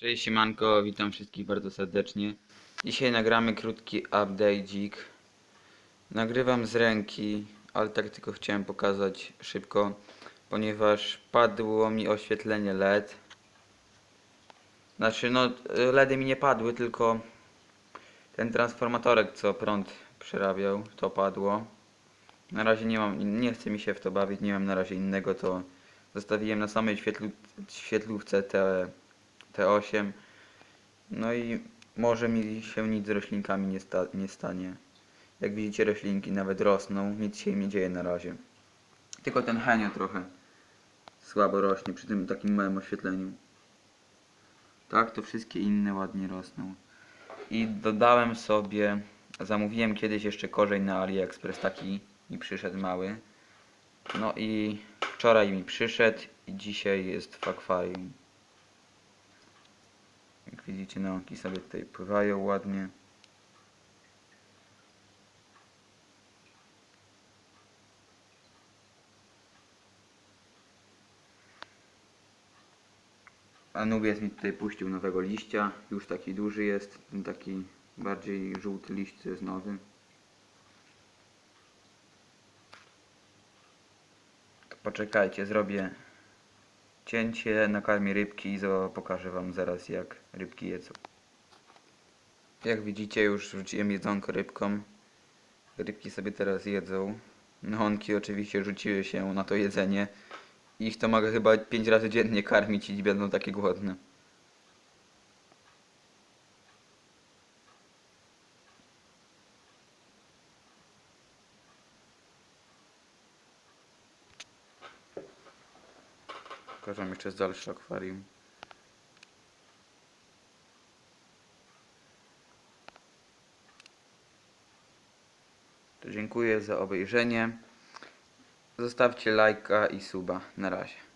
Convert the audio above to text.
Cześć siemanko, witam wszystkich bardzo serdecznie. Dzisiaj nagramy krótki update'ik. Nagrywam z ręki, ale tak tylko chciałem pokazać szybko, ponieważ padło mi oświetlenie LED. Znaczy no LEDy mi nie padły, tylko ten transformatorek co prąd przerabiał, to padło. Na razie nie mam, nie chce mi się w to bawić, nie mam na razie innego, to zostawiłem na samej świetlu, świetlówce te T8. No i może mi się nic z roślinkami nie, sta nie stanie. Jak widzicie roślinki nawet rosną, nic się im nie dzieje na razie. Tylko ten henio trochę słabo rośnie przy tym takim małym oświetleniu. Tak, to wszystkie inne ładnie rosną. I dodałem sobie, zamówiłem kiedyś jeszcze korzeń na AliExpress, taki mi przyszedł mały. No i wczoraj mi przyszedł i dzisiaj jest w akwarium. Jak widzicie, nałki sobie tutaj pływają ładnie. Anubies mi tutaj puścił nowego liścia. Już taki duży jest. Ten taki bardziej żółty liść jest nowy. To poczekajcie, zrobię cięcie, nakarmię rybki i pokażę wam zaraz jak rybki jedzą. Jak widzicie już rzuciłem jedzonko rybkom. Rybki sobie teraz jedzą. Nonki oczywiście rzuciły się na to jedzenie. Ich to mogę chyba 5 razy dziennie karmić i będą takie głodne. Pokażę jeszcze z dalsze akwarium. To dziękuję za obejrzenie. Zostawcie lajka i suba. Na razie.